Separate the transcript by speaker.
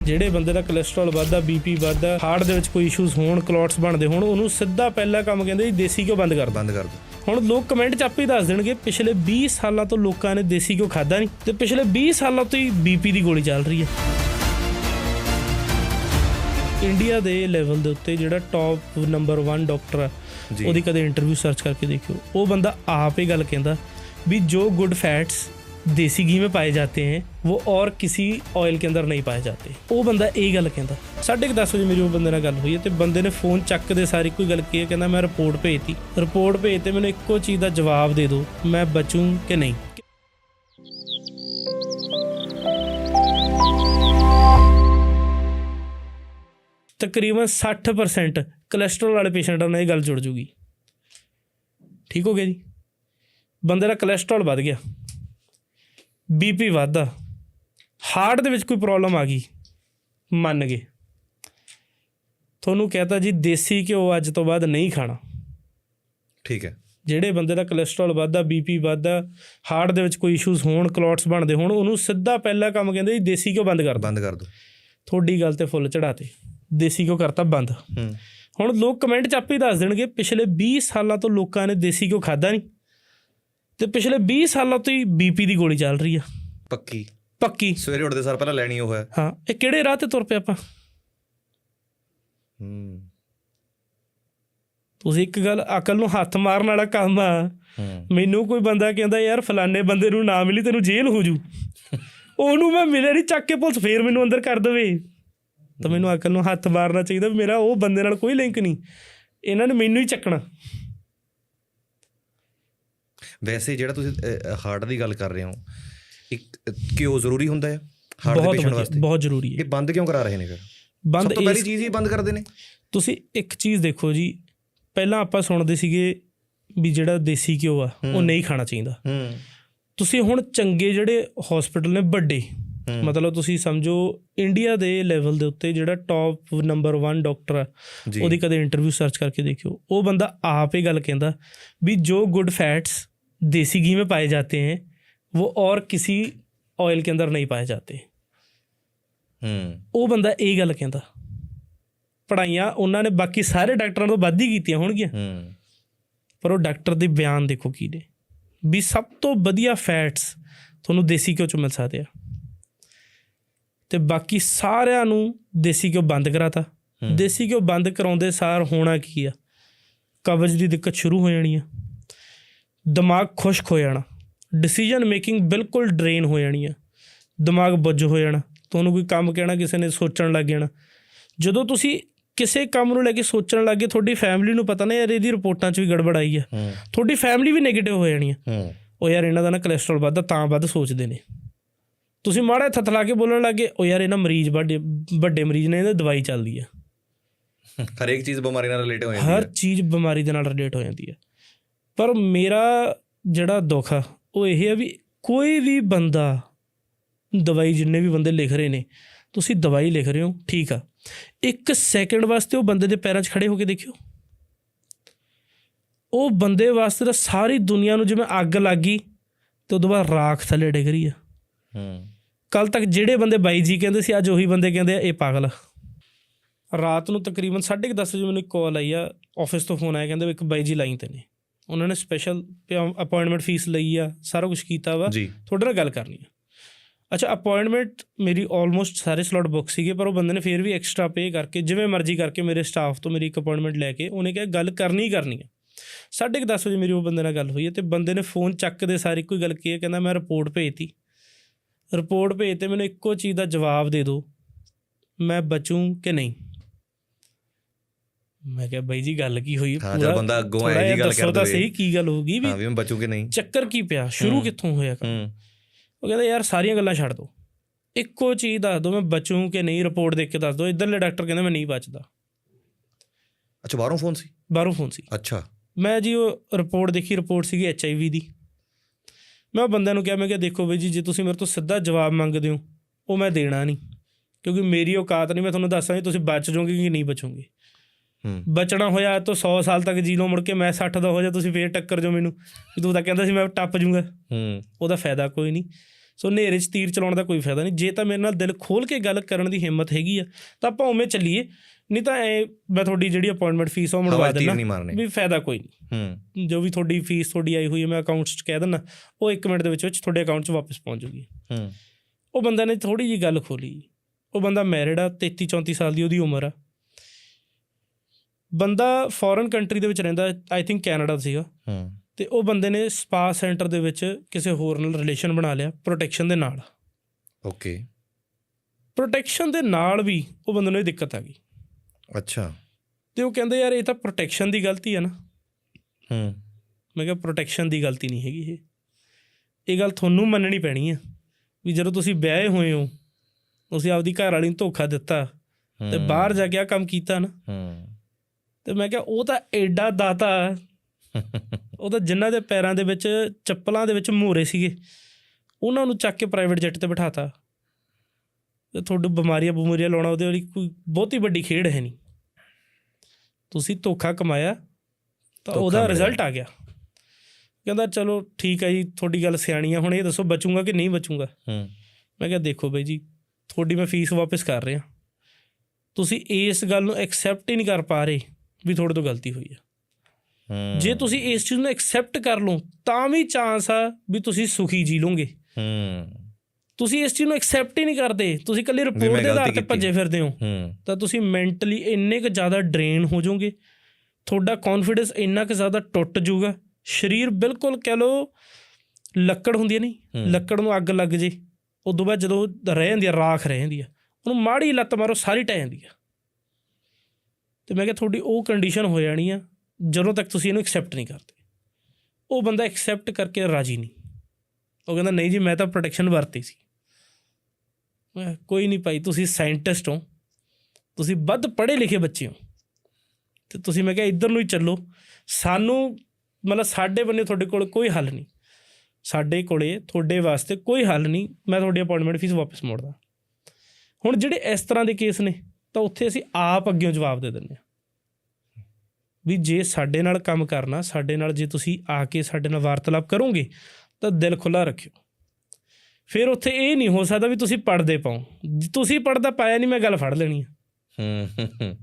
Speaker 1: ਜਿਹੜੇ ਬੰਦੇ ਦਾ ਕੋਲੇਸਟ੍ਰੋਲ ਵੱਧਦਾ ਬੀਪੀ ਵੱਧਦਾ ਹਾਰਟ ਦੇ ਵਿੱਚ ਕੋਈ ਇਸ਼ੂਜ਼ ਹੋਣ ਕਲੌਟਸ ਬਣਦੇ ਹੋਣ ਉਹਨੂੰ ਸਿੱਧਾ ਪਹਿਲਾ ਕੰਮ ਕਹਿੰਦੇ ਜੀ ਦੇਸੀ ਘਿਓ ਬੰਦ ਕਰ
Speaker 2: ਬੰਦ ਕਰ ਦੋ
Speaker 1: ਹੁਣ ਲੋਕ ਕਮੈਂਟ ਚ ਆਪੇ ਦੱਸ ਦੇਣਗੇ ਪਿਛਲੇ 20 ਸਾਲਾਂ ਤੋਂ ਲੋਕਾਂ ਨੇ ਦੇਸੀ ਘਿਓ ਖਾਦਾ ਨਹੀਂ ਤੇ ਪਿਛਲੇ 20 ਸਾਲਾਂ ਤੋਂ ਹੀ ਬੀਪੀ ਦੀ ਗੋਲੀ ਚੱਲ ਰਹੀ ਹੈ। ਇੰਡੀਆ ਦੇ ਲੈਵਲ ਦੇ ਉੱਤੇ ਜਿਹੜਾ ਟੌਪ ਨੰਬਰ 1 ਡਾਕਟਰ ਆ। ਉਹਦੀ ਕਦੇ ਇੰਟਰਵਿਊ ਸਰਚ ਕਰਕੇ ਦੇਖਿਓ। ਉਹ ਬੰਦਾ ਆਪ ਹੀ ਗੱਲ ਕਹਿੰਦਾ ਵੀ ਜੋ ਗੁੱਡ ਫੈट्स देसी घी में पाए जाते हैं वो और किसी ऑयल के अंदर नहीं पाए जाते ਉਹ ਬੰਦਾ ਇਹ ਗੱਲ ਕਹਿੰਦਾ ਸਾਢੇ ਕੁ ਦਸ ਵਜੇ ਮੇਰੀ ਉਹ ਬੰਦੇ ਨਾਲ ਗੱਲ ਹੋਈ ਹੈ ਤੇ ਬੰਦੇ ਨੇ ਫੋਨ ਚੱਕਦੇ ਸਾਰੀ ਕੋਈ ਗੱਲ ਕੀ ਹੈ ਕਹਿੰਦਾ ਮੈਂ ਰਿਪੋਰਟ ਭੇਜਤੀ ਰਿਪੋਰਟ ਭੇਜ ਤੇ ਮੈਨੂੰ ਇੱਕੋ ਚੀਜ਼ ਦਾ ਜਵਾਬ ਦੇ ਦਿਓ ਮੈਂ ਬਚੂੰ ਕਿ ਨਹੀਂ ਤਕਰੀਬਨ 60% ਕੋਲੇਸਟ੍ਰੋਲ ਵਾਲੇ ਪੇਸ਼ੈਂਟਾਂ ਨਾਲ ਇਹ ਗੱਲ ਜੁੜ ਜੂਗੀ ਠੀਕ ਹੋ ਗਿਆ ਜੀ ਬੰਦੇ ਦਾ ਕੋਲੇਸਟ੍ਰੋਲ ਵੱਧ ਗਿਆ ਬੀਪੀ ਵੱਧਦਾ ਹਾਰਟ ਦੇ ਵਿੱਚ ਕੋਈ ਪ੍ਰੋਬਲਮ ਆ ਗਈ ਮੰਨ ਗਏ। ਤੁਹਾਨੂੰ ਕਹਤਾ ਜੀ ਦੇਸੀ ਘਿਓ ਅੱਜ ਤੋਂ ਬਾਅਦ ਨਹੀਂ ਖਾਣਾ।
Speaker 2: ਠੀਕ ਹੈ।
Speaker 1: ਜਿਹੜੇ ਬੰਦੇ ਦਾ ਕੋਲੇਸਟ੍ਰੋਲ ਵੱਧਦਾ ਬੀਪੀ ਵੱਧਦਾ ਹਾਰਟ ਦੇ ਵਿੱਚ ਕੋਈ ਇਸ਼ੂਜ਼ ਹੋਣ ਕਲੌਟਸ ਬਣਦੇ ਹੋਣ ਉਹਨੂੰ ਸਿੱਧਾ ਪਹਿਲਾ ਕੰਮ ਕਹਿੰਦੇ ਜੀ ਦੇਸੀ ਘਿਓ ਬੰਦ ਕਰ
Speaker 2: ਬੰਦ ਕਰ ਦੋ
Speaker 1: ਤੁਹਾਡੀ ਗੱਲ ਤੇ ਫੁੱਲ ਚੜਾਤੇ ਦੇਸੀ ਘਿਓ ਕਰਤਾ ਬੰਦ।
Speaker 2: ਹੂੰ।
Speaker 1: ਹੁਣ ਲੋਕ ਕਮੈਂਟ ਚ ਆਪੇ ਦੱਸ ਦੇਣਗੇ ਪਿਛਲੇ 20 ਸਾਲਾਂ ਤੋਂ ਲੋਕਾਂ ਨੇ ਦੇਸੀ ਘਿਓ ਖਾਦਾ ਨਹੀਂ। ਤੇ ਪਿਛਲੇ 20 ਸਾਲਾਂ ਤੋਂ ਹੀ ਬੀਪੀ ਦੀ ਗੋਲੀ ਚੱਲ ਰਹੀ ਆ।
Speaker 2: ਪੱਕੀ।
Speaker 1: ਪੱਕੀ।
Speaker 2: ਸਵੇਰੇ ਉੱਠਦੇ ਸਾਰ ਪਹਿਲਾਂ ਲੈਣੀ ਉਹ ਹੈ।
Speaker 1: ਹਾਂ ਇਹ ਕਿਹੜੇ ਰਾਹ ਤੇ ਤੁਰ ਪਏ ਆਪਾਂ?
Speaker 2: ਹੂੰ।
Speaker 1: ਤੁਸੀਂ ਇੱਕ ਗੱਲ ਅਕਲ ਨੂੰ ਹੱਥ ਮਾਰਨ ਵਾਲਾ ਕੰਮ ਆ। ਮੈਨੂੰ ਕੋਈ ਬੰਦਾ ਕਹਿੰਦਾ ਯਾਰ ਫਲਾਣੇ ਬੰਦੇ ਨੂੰ ਨਾ ਮਿਲੀ ਤੈਨੂੰ ਜੇਲ੍ਹ ਹੋ ਜੂ। ਉਹਨੂੰ ਮੈਂ ਮਿਲੇ ਨਹੀਂ ਚੱਕ ਕੇ ਪੁਲਿਸ ਫੇਰ ਮੈਨੂੰ ਅੰਦਰ ਕਰ ਦੇਵੇ। ਤਾਂ ਮੈਨੂੰ ਅਕਲ ਨੂੰ ਹੱਥ ਮਾਰਨਾ ਚਾਹੀਦਾ ਮੇਰਾ ਉਹ ਬੰਦੇ ਨਾਲ ਕੋਈ ਲਿੰਕ ਨਹੀਂ ਇਹਨਾਂ ਨੇ ਮੈਨੂੰ ਹੀ ਚੱਕਣਾ।
Speaker 2: ਵੈਸੇ ਜਿਹੜਾ ਤੁਸੀਂ ਹਾਰਟ ਦੀ ਗੱਲ ਕਰ ਰਹੇ ਹੋ ਇੱਕ ਕਿਉਂ ਜ਼ਰੂਰੀ ਹੁੰਦਾ ਹੈ? ਹਾਰਟ ਦੇ ਪੇਸ਼ੈਂਟ ਵਾਸਤੇ?
Speaker 1: ਬਹੁਤ ਜ਼ਰੂਰੀ ਹੈ।
Speaker 2: ਇਹ ਬੰਦ ਕਿਉਂ ਕਰਾ ਰਹੇ ਨੇ ਫਿਰ?
Speaker 1: ਬੰਦ
Speaker 2: ਇਹ ਪਹਿਲੀ ਚੀਜ਼ ਹੀ ਬੰਦ ਕਰਦੇ ਨੇ?
Speaker 1: ਤੁਸੀਂ ਇੱਕ ਚੀਜ਼ ਦੇਖੋ ਜੀ ਪਹਿਲਾਂ ਆਪਾਂ ਸੁਣਦੇ ਸੀਗੇ ਵੀ ਜਿਹੜਾ ਦੇਸੀ ਘਿਓ ਆ ਉਹ ਨਹੀਂ ਖਾਣਾ ਚਾਹੀਦਾ।
Speaker 2: ਹੂੰ।
Speaker 1: ਤੁਸੀਂ ਹੁਣ ਚੰਗੇ ਜਿਹੜੇ ਹਸਪੀਟਲ ਨੇ ਵੱਡੇ ਮਤਲਬ ਤੁਸੀਂ ਸਮਝੋ ਇੰਡੀਆ ਦੇ ਲੈਵਲ ਦੇ ਉੱਤੇ ਜਿਹੜਾ ਟਾਪ ਨੰਬਰ 1 ਡਾਕਟਰ ਆ ਉਹਦੀ ਕਦੇ ਇੰਟਰਵਿਊ ਸਰਚ ਕਰਕੇ ਦੇਖਿਓ। ਉਹ ਬੰਦਾ ਆਪ ਹੀ ਗੱਲ ਕਹਿੰਦਾ ਵੀ ਜੋ ਗੁੱਡ ਫੈਟਸ देसी घी में पाए जाते हैं वो और किसी ऑयल के अंदर नहीं पाए जाते
Speaker 2: ਹੂੰ
Speaker 1: ਉਹ ਬੰਦਾ ਇਹ ਗੱਲ ਕਹਿੰਦਾ ਪੜਾਈਆਂ ਉਹਨਾਂ ਨੇ ਬਾਕੀ ਸਾਰੇ ਡਾਕਟਰਾਂ ਤੋਂ ਵੱਧ ਹੀ ਕੀਤੀਆਂ ਹੋਣਗੀਆਂ
Speaker 2: ਹੂੰ
Speaker 1: ਪਰ ਉਹ ਡਾਕਟਰ ਦੇ ਬਿਆਨ ਦੇਖੋ ਕੀ ਨੇ ਵੀ ਸਭ ਤੋਂ ਵਧੀਆ ਫੈਟਸ ਤੁਹਾਨੂੰ ਦੇਸੀ ਘਿਓ ਚੋਂ ਮਿਲ ਸਕਦੇ ਆ ਤੇ ਬਾਕੀ ਸਾਰਿਆਂ ਨੂੰ ਦੇਸੀ ਘਿਓ ਬੰਦ ਕਰਾਤਾ
Speaker 2: ਹੂੰ।
Speaker 1: ਦੇਸੀ ਘਿਓ ਬੰਦ ਕਰਾਉਂਦੇ ਸਾਰ ਹੋਣਾ ਕੀ ਆ ਕਬਜ਼ ਦੀ ਦਿੱਕਤ ਸ਼ੁਰੂ ਹੋ ਜਾਣੀ ਆ ਦਿਮਾਗ ਖੁਸ਼ਕ ਹੋ ਜਾਣਾ। ਡਿਸੀਜਨ ਮੇਕਿੰਗ ਬਿਲਕੁਲ ਡਰੇਨ ਹੋ ਜਾਣੀ ਆ। ਦਿਮਾਗ ਬੁੱਝ ਹੋ ਜਾਣਾ। ਤੁਹਾਨੂੰ ਕੋਈ ਕੰਮ ਕਹਿਣਾ ਕਿਸੇ ਨੇ ਸੋਚਣ ਲੱਗ ਜਾਣਾ। ਜਦੋਂ ਤੁਸੀਂ ਕਿਸੇ ਕੰਮ ਨੂੰ ਲੈ ਕੇ ਸੋਚਣ ਲੱਗੇ ਤੁਹਾਡੀ ਫੈਮਿਲੀ ਨੂੰ ਪਤਾ ਨਾ ਯਾਰ ਇਹਦੀ ਰਿਪੋਰਟਾਂ 'ਚ ਵੀ ਗੜਬੜ ਆਈ ਆ। ਤੁਹਾਡੀ ਫੈਮਿਲੀ ਵੀ 네ਗੇਟਿਵ ਹੋ ਜਾਣੀ ਆ। ਉਹ ਯਾਰ ਇਹਨਾਂ ਦਾ ਨਾ ਕੋਲੇਸਟ੍ਰੋਲ ਵੱਧਦਾ ਤਾਂ ਵੱਧ ਸੋਚਦੇ ਨੇ। ਤੁਸੀਂ ਮਾੜਾ ਥਥਲਾ ਕੇ ਬੋਲਣ ਲੱਗੇ ਉਹ ਯਾਰ ਇਹਨਾਂ ਮਰੀਜ਼ ਵੱਡੇ ਵੱਡੇ ਮਰੀਜ਼ ਨੇ ਇਹਦੇ ਦਵਾਈ ਚੱਲਦੀ ਆ।
Speaker 2: ਹਰੇਕ ਚੀਜ਼ ਬਿਮਾਰੀ ਨਾਲ ਰਿਲੇਟ ਹੋ ਜਾਂਦੀ
Speaker 1: ਹਰ
Speaker 2: ਹੈ
Speaker 1: ਚੀਜ਼ ਬਿਮਾਰੀ ਦੇ ਨਾਲ ਰਿਲੇਟ ਹੋ ਜਾਂਦੀ ਹੈ ਪਰ ਮੇਰਾ ਜਿਹੜਾ ਦੁੱਖ ਆ ਉਹ ਇਹ ਹੈ ਵੀ ਕੋਈ ਵੀ ਬੰਦਾ ਦਵਾਈ ਜਿੰਨੇ ਵੀ ਬੰਦੇ ਲਿਖ ਰਹੇ ਨੇ ਤੁਸੀਂ ਦਵਾਈ ਲਿਖ ਰਹੇ ਹੋ ਠੀਕ ਆ। ਇੱਕ ਸੈਕਿੰਡ ਵਾਸਤੇ ਉਹ ਬੰਦੇ ਦੇ ਪੈਰਾਂ 'ਚ ਖੜੇ ਹੋ ਕੇ ਦੇਖਿਓ। ਉਹ ਬੰਦੇ ਵਾਸਤੇ ਤਾਂ ਸਾਰੀ ਦੁਨੀਆ ਨੂੰ ਜਿਵੇਂ ਅੱਗ ਲੱਗ ਗਈ ਤੇ ਉਦੋਂ ਬਾਅਦ ਰਾਖ ਥੱਲੇ ਡਿੱਗ ਰਹੀ ਆ।
Speaker 2: ਹੂੰ।
Speaker 1: ਕੱਲ ਤੱਕ ਜਿਹੜੇ ਬੰਦੇ ਬਾਈ ਜੀ ਕਹਿੰਦੇ ਸੀ ਅੱਜ ਉਹੀ ਬੰਦੇ ਕਹਿੰਦੇ ਆ ਇਹ ਪਾਗਲ ਰਾਤ ਨੂੰ ਤਕਰੀਬਨ 10:30 ਵਜੇ ਮੈਨੂੰ ਇੱਕ ਕਾਲ ਆਈ ਆ ਆਫਿਸ ਤੋਂ ਫੋਨ ਆਇਆ ਕਹਿੰਦੇ ਇੱਕ ਬਾਈ ਜੀ ਲਾਈਨ ਤੇ ਨੇ। ਉਹਨਾਂ ਨੇ ਸਪੈਸ਼ਲ ਅਪਾਇੰਟਮੈਂਟ ਫੀਸ ਲਈ ਆ ਸਾਰਾ ਕੁਝ ਕੀਤਾ ਵਾ। ਤੁਹਾਡੇ ਨਾਲ ਗੱਲ ਕਰਨੀ ਆ। ਅੱਛਾ ਅਪਾਇੰਟਮੈਂਟ ਮੇਰੀ ਆਲਮੋਸਟ ਸਾਰੇ ਸਲੋਟ ਬੁੱਕ ਸੀਗੇ ਪਰ ਉਹ ਬੰਦੇ ਨੇ ਫੇਰ ਵੀ ਐਕਸਟਰਾ ਪੇ ਕਰਕੇ ਜਿਵੇਂ ਮਰਜ਼ੀ ਕਰਕੇ ਮੇਰੇ ਸਟਾਫ ਤੋਂ ਮੇਰੀ ਇੱਕ ਅਪਾਇੰਟਮੈਂਟ ਲੈ ਕੇ ਉਹਨੇ ਕਿਹਾ ਗੱਲ ਕਰਨੀ ਹੀ ਕਰਨੀ ਆ। ਸਾਢੇ ਕੁ ਦਸ ਵਜੇ ਮੇਰੀ ਉਹ ਬੰਦੇ ਨਾਲ ਗੱਲ ਹੋਈ ਹੈ ਤੇ ਬੰਦੇ ਨੇ ਫੋਨ ਚੱਕਦੇ ਸਾਰੀ ਕੋਈ ਗੱਲ ਕੀ ਹੈ ਕਹਿੰਦਾ ਮੈਂ ਰਿਪੋਰਟ ਭੇਜਤੀ। ਰਿਪੋਰਟ ਭੇਜ ਤੇ ਮੈਨੂੰ ਇੱਕੋ ਚੀਜ਼ ਦਾ ਜਵਾਬ ਦੇ ਦਿਓ ਮੈਂ ਬਚੂੰ ਕਿ ਨਹੀਂ? ਮੈਂ ਕਿਹਾ ਬਾਈ ਜੀ ਗੱਲ ਕੀ ਹੋਈ?
Speaker 2: ਹਾਂ, ਜਦ ਬੰਦਾ ਅੱਗੋਂ ਜਿਹੀ
Speaker 1: ਜਿਹਾ
Speaker 2: ਗੱਲ
Speaker 1: ਦੱਸੋ
Speaker 2: ਕਰ
Speaker 1: ਤਾਂ
Speaker 2: ਦੇਵੇ।
Speaker 1: ਸਹੀ ਕੀ ਗੱਲ ਹੋ ਗਈ ਵੀ
Speaker 2: ਹਾਂ ਵੀ ਮੈਂ ਬਚੂਗੇ ਨਹੀਂ।
Speaker 1: ਚੱਕਰ ਕੀ ਪਿਆ? ਸ਼ੁਰੂ। ਕਿੱਥੋਂ ਹੋਇਆ ਕੰਮ? ਉਹ ਕਹਿੰਦਾ ਯਾਰ ਸਾਰੀਆਂ ਗੱਲਾਂ ਛੱਡ ਦੋ। ਇੱਕੋ ਚੀਜ਼ ਦੱਸ ਦਿਓ ਮੈਂ ਬਚੂੰ ਕਿ ਨਹੀਂ? ਰਿਪੋਰਟ ਦੇਖ ਕੇ ਦੱਸ ਦਿਓ ਇਧਰਲੇ ਡਾਕਟਰ ਕਹਿੰਦਾ ਮੈਂ ਨਹੀਂ ਬਚਦਾ।
Speaker 2: ਅੱਛਾ ਬਾਹਰੋਂ ਫੋਨ ਸੀ?
Speaker 1: ਬਾਹਰੋਂ ਫੋਨ ਸੀ।
Speaker 2: ਅੱਛਾ।
Speaker 1: ਮੈਂ ਜੀ ਉਹ ਰਿਪੋਰਟ ਦੇਖੀ ਰਿਪੋਰਟ ਸੀਗੀ ਐਚ ਆਈ ਵੀ ਦੀ। ਮੈਂ ਉਹ ਬੰਦਿਆਂ ਨੂੰ ਕਿਹਾ ਮੈਂ ਕਿਹਾ ਦੇਖੋ ਬਈ ਜੀ ਜੇ ਤੁਸੀਂ ਮੇਰੇ ਤੋਂ ਸਿੱਧਾ ਜਵਾਬ ਮੰਗਦੇ ਹੋ ਉਹ ਮੈਂ ਦੇਣਾ ਨਹੀਂ। ਕਿਉਂਕਿ ਮੇਰੀ ਔਕਾਤ ਨਹੀਂ ਮੈਂ ਤੁਹਾਨੂੰ ਦੱਸਾਂ ਜੀ ਤੁਸੀਂ ਬਚ ਜਾਓਗੇ ਕਿ ਨਹੀਂ ਬਚੋਗੇ। ਬਚਣਾ ਹੋਇਆ ਤਾਂ 100 ਸਾਲ ਤੱਕ ਜੀ ਲਓ ਮੁੜ ਕੇ ਮੈਂ 60 ਦਾ ਹੋ ਜਾ ਤੁਸੀਂ ਫੇਰ ਟੱਕਰ ਜਾਓ ਮੈਨੂੰ। ਵੀ ਤੂੰ ਤਾਂ ਕਹਿੰਦਾ ਸੀ ਮੈਂ ਟੱਪ ਜੂੰਗਾ।
Speaker 2: ਹੂੰ।
Speaker 1: ਉਹਦਾ ਫਾਇਦਾ ਕੋਈ ਨਹੀਂ। ਸੋ ਹਨੇਰੇ 'ਚ ਤੀਰ ਚਲਾਉਣ ਦਾ ਕੋਈ ਫਾਇਦਾ ਨਹੀਂ। ਜੇ ਤਾਂ ਮੇਰੇ ਨਾਲ ਦਿਲ ਖੋਲ ਕੇ ਗੱਲ ਕਰਨ ਦੀ ਹਿੰਮਤ ਹੈਗੀ ਆ ਤਾਂ ਆਪਾਂ ਉਵੇਂ ਚੱਲੀਏ। ਨਹੀਂ ਤਾਂ ਐ ਮੈਂ ਤੁਹਾਡੀ ਜਿਹੜੀ ਅਪਾਇੰਟਮੈਂਟ ਫੀਸ ਉਹ ਮੁੜਵਾ
Speaker 2: ਮਾਰਨੇ।
Speaker 1: ਵੀ ਫਾਇਦਾ ਕੋਈ ਨਹੀਂ।
Speaker 2: ਹੂੰ।
Speaker 1: ਜੋ ਵੀ ਤੁਹਾਡੀ ਫੀਸ ਤੁਹਾਡੀ ਆਈ ਹੋਈ ਹੈ ਮੈਂ ਅਕਾਊਂਟਸ 'ਚ ਕਹਿ ਦਿੰਦਾ। ਉਹ 1 ਮਿੰਟ ਦੇ ਵਿੱਚ ਵਿੱਚ ਤੁਹਾਡੇ ਅਕਾਊਂਟ 'ਚ ਵਾਪਸ ਪਹੁੰਚ ਜੂਗੀ।
Speaker 2: ਹੂੰ।
Speaker 1: ਉਹ ਬੰਦਾ ਨੇ ਥੋੜੀ ਜੀ ਗੱਲ ਖੋਲੀ ਉਹ ਬੰਦਾ ਮੈਰਿਡ ਆ 33 34 ਸਾਲ ਦੀ ਉਹਦੀ ਉਮਰ ਆ। ਬੰਦਾ ਫੋਰਨ ਕੰਟਰੀ ਦੇ ਵਿੱਚ ਰਹਿੰਦਾ ਆਈ ਥਿੰਕ ਕੈਨੇਡਾ ਸੀਗਾ।
Speaker 2: ਹੂੰ।
Speaker 1: ਤੇ ਉਹ ਬੰਦੇ ਨੇ ਸਪਾ ਸੈਂਟਰ ਦੇ ਵਿੱਚ ਕਿਸੇ ਹੋਰ ਨਾਲ ਰਿਲੇਸ਼ਨ ਬਣਾ ਲਿਆ ਪ੍ਰੋਟੈਕਸ਼ਨ ਦੇ ਨਾਲ।
Speaker 2: ਓਕੇ
Speaker 1: ਪ੍ਰੋਟੈਕਸ਼ਨ ਦੇ ਨਾਲ ਵੀ ਉਹ ਬੰਦੇ ਨੂੰ ਇਹ ਦਿੱਕਤ ਆ ਗਈ।
Speaker 2: ਅੱਛਾ।
Speaker 1: ਤੇ ਉਹ ਕਹਿੰਦੇ ਯਾਰ ਇਹ ਤਾਂ ਪ੍ਰੋਟੈਕਸ਼ਨ ਦੀ ਗਲਤੀ ਹੈ ਨਾ।
Speaker 2: ਹੂੰ।
Speaker 1: ਮੈਂ ਕਿਹਾ ਪ੍ਰੋਟੈਕਸ਼ਨ ਦੀ ਗਲਤੀ ਨਹੀਂ ਹੈਗੀ ਇਹ। ਇਹ ਗੱਲ ਤੁਹਾਨੂੰ ਮੰਨਣੀ ਪੈਣੀ ਆ ਵੀ ਜਦੋਂ ਤੁਸੀਂ ਵਿਆਹੇ ਹੋਏ ਹੋ ਤੁਸੀਂ ਆਪਦੀ ਘਰ ਵਾਲੀ ਨੂੰ ਧੋਖਾ ਦਿੱਤਾ ਤੇ
Speaker 2: ਹੂੰ,
Speaker 1: ਬਾਹਰ ਜਾ ਕੇ ਆ ਕੰਮ ਕੀਤਾ ਨਾ।
Speaker 2: ਹੂੰ।
Speaker 1: ਤੇ ਮੈਂ ਕਿਹਾ ਉਹ ਤਾਂ ਐਡਾ ਦਾਤਾ। ਉਹ ਤਾਂ ਜਿਨ੍ਹਾਂ ਦੇ ਪੈਰਾਂ ਦੇ ਵਿੱਚ ਚੱਪਲਾਂ ਦੇ ਵਿੱਚ ਮੋਰੇ ਸੀਗੇ। ਉਹਨਾਂ ਨੂੰ ਚੱਕ ਕੇ ਪ੍ਰਾਈਵੇਟ ਜੈਟ ਤੇ ਬਿਠਾਤਾ। ਤੇ ਤੁਹਾਡੇ ਬਿਮਾਰੀਆਂ ਬਿਮਾਰੀਆਂ ਲਾਉਣਾ ਉਹਦੇ ਵਾਲੀ ਕੋਈ ਬਹੁਤੀ ਵੱਡੀ ਖੇਡ ਹੈ ਨਹੀਂ। ਤੁਸੀਂ ਧੋਖਾ ਕਮਾਇਆ ਤਾਂ ਉਹਦਾ। ਰਿਜ਼ਲਟ ਆ ਗਿਆ। ਕਹਿੰਦਾ ਚਲੋ ਠੀਕ ਹੈ ਜੀ ਤੁਹਾਡੀ ਗੱਲ ਸਿਆਣੀ ਆ ਹੁਣ ਇਹ ਦੱਸੋ ਬਚੂੰਗਾ ਕਿ ਨਹੀਂ ਬਚੂੰਗਾ?
Speaker 2: ਹੂੰ।
Speaker 1: ਮੈਂ ਕਿਹਾ ਦੇਖੋ ਬਾਈ ਜੀ ਤੁਹਾਡੀ ਮੈਂ ਫੀਸ ਵਾਪਸ ਕਰ ਰਿਹਾ। ਤੁਸੀਂ ਇਸ ਗੱਲ ਨੂੰ ਐਕਸੈਪਟ ਹੀ ਨਹੀਂ ਕਰ ਪਾ ਰਹੇ। ਵੀ ਤੁਹਾਡੇ ਤੋਂ ਗਲਤੀ ਹੋਈ ਹੈ
Speaker 2: ਹੂੰ।
Speaker 1: ਜੇ ਤੁਸੀਂ ਇਸ ਚੀਜ਼ ਨੂੰ ਐਕਸੈਪਟ ਕਰ ਲਓ ਤਾਂ ਵੀ ਚਾਂਸ ਆ ਵੀ ਤੁਸੀਂ ਸੁਖੀ ਜੀ ਲਓਗੇ।
Speaker 2: ਹੂੰ।
Speaker 1: ਤੁਸੀਂ ਇਸ ਚੀਜ਼ ਨੂੰ ਐਕਸੈਪਟ ਹੀ ਨਹੀਂ ਕਰਦੇ। ਤੁਸੀਂ ਇਕੱਲੀ
Speaker 2: ਮੈਂ
Speaker 1: ਰਿਪੋਰਟ ਦੇ ਆਧਾਰ ਤੇ। ਭੱਜੇ ਫਿਰਦੇ ਹੋ। ਤਾਂ ਤੁਸੀਂ ਮੈਂਟਲੀ ਇੰਨੇ ਕੁ ਜ਼ਿਆਦਾ ਡਰੇਨ ਹੋ ਜਾਓਗੇ। ਤੁਹਾਡਾ ਕੌਨਫੀਡੈਂਸ ਇੰਨਾ ਕੁ ਜ਼ਿਆਦਾ ਟੁੱਟ ਜਾਊਗਾ। ਸਰੀਰ ਬਿਲਕੁਲ ਕਹਿ ਲਓ ਲੱਕੜ ਹੁੰਦੀ ਹੈ। ਨਹੀਂ। ਲੱਕੜ ਨੂੰ ਅੱਗ ਲੱਗ ਜੇ। ਉਦੋਂ ਬਾਅਦ ਜਦੋਂ ਰਹਿ ਜਾਂਦੀ ਆ ਰਾਖ ਰਹਿ ਜਾਂਦੀ ਆ। ਉਹਨੂੰ ਮਾੜੀ ਲੱਤ ਮਾਰੋ ਸਾਰੀ ਟਹਿ ਜਾਂਦੀ ਆ। ਤੇ ਮੈਂ ਕਿਹਾ ਤੁਹਾਡੀ ਉਹ ਕੰਡੀਸ਼ਨ ਹੋ ਜਾਣੀ ਆ, ਜਦੋਂ ਤੱਕ ਤੁਸੀਂ ਇਹਨੂੰ ਐਕਸੈਪਟ ਨਹੀਂ ਕਰਦੇ। ਉਹ ਬੰਦਾ ਐਕਸੈਪਟ ਕਰਕੇ ਰਾਜੀ ਨਹੀਂ। ਉਹ ਕਹਿੰਦਾ, ਨਹੀਂ ਜੀ, ਮੈਂ ਤਾਂ ਪ੍ਰੋਟੈਕਸ਼ਨ ਵਰਤੀ ਸੀ। ਮੈਂ ਕੋਈ ਨਹੀਂ ਭਾਈ, ਤੁਸੀਂ ਸਾਇੰਟਿਸਟ ਹੋ। ਤੁਸੀਂ ਵੱਧ ਪੜ੍ਹੇ ਲਿਖੇ ਬੱਚੇ ਹੋ। ਤੇ ਤੁਸੀਂ ਮੈਂ ਕਿਹਾ, ਇੱਧਰ ਨੂੰ ਹੀ ਚੱਲੋ। ਸਾਨੂੰ, ਮਤਲਬ ਸਾਡੇ ਬੰਨੇ ਤੁਹਾਡੇ ਕੋਲ ਕੋਈ ਹੱਲ ਨਹੀਂ। ਸਾਡੇ ਕੋਲੇ, ਤੁਹਾਡੇ ਵਾਸਤੇ ਕੋਈ ਹੱਲ ਨਹੀਂ। ਮੈਂ ਤੁਹਾਡੀ ਅਪਾਇੰਟਮੈਂਟ ਫੀਸ ਵਾਪਸ ਮੋੜਦਾ। ਹੁਣ ਜਿਹੜੇ ਇਸ ਤਰ੍ਹਾਂ ਦੇ ਕੇਸ ਨੇ ਤਾਂ ਉੱਥੇ ਅਸੀਂ ਆਪ ਅੱਗਿਓਂ ਜਵਾਬ ਦੇ ਦਿੰਦੇ ਹਾਂ। ਵੀ ਜੇ ਸਾਡੇ ਨਾਲ ਕੰਮ ਕਰਨਾ, ਸਾਡੇ ਨਾਲ ਜੇ ਤੁਸੀਂ ਆ ਕੇ ਸਾਡੇ ਨਾਲ ਵਾਰਤਾਲਾਪ ਕਰੋਗੇ, ਤਾਂ ਦਿਲ ਖੁੱਲਾ ਰੱਖਿਓ। ਫਿਰ ਉੱਥੇ ਇਹ ਨਹੀਂ ਹੋ ਸਕਦਾ ਵੀ ਤੁਸੀਂ ਪੜਦੇ ਪਾਓ। ਤੁਸੀਂ ਪੜਦਾ ਪਾਇਆ ਨਹੀਂ, ਮੈਂ ਗੱਲ ਫੜ ਲੈਣੀ ਆ।
Speaker 2: ਹੂੰ।